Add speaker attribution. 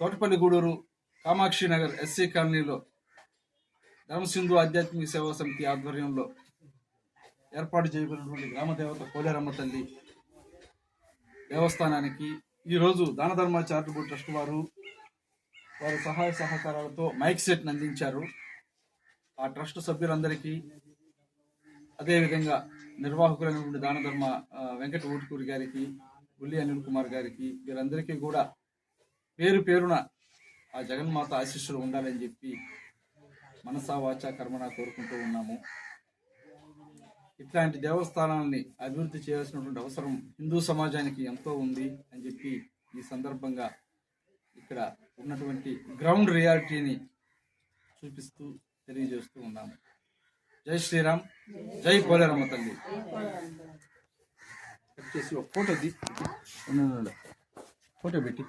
Speaker 1: Thotapalli Gudur Kamakshi Nagar SC కాలనీలో ధర్మసింధు ఆధ్యాత్మిక సేవా సమితి ఆధ్వర్యంలో ఏర్పాటు చేయబడినటువంటి గ్రామ దేవత కోలేరమ్మ తల్లి దేవస్థానానికి ఈరోజు దాన ధర్మ చారిటబుల్ ట్రస్ట్ వారు వారి సహాయ సహకారాలతో మైక్ సెట్ అందించారు. ఆ ట్రస్ట్ సభ్యులందరికీ అదేవిధంగా నిర్వాహకులైనటువంటి దాన ధర్మ వెంకట ఊటుకూరి గారికి బుల్లి అనిల్ కుమార్ గారికి వీరందరికీ కూడా పేరు పేరున ఆ జగన్మాత ఆశీస్సులు ఉండాలని చెప్పి మనసా వాచా కర్మణ కోరుకుంటూ ఉన్నాము. ఇట్లాంటి దేవస్థానాలని అభివృద్ధి చేయాల్సినటువంటి అవసరం హిందూ సమాజానికి ఎంతో ఉంది అని చెప్పి ఈ సందర్భంగా ఇక్కడ ఉన్నటువంటి గ్రౌండ్ రియాలిటీని చూపిస్తూ తెలియజేస్తూ ఉన్నాము. జై శ్రీరామ్ జై కోలేరమ్మ తల్లి. చేసి ఒక ఫోటో ది ఫోటో పెట్టి.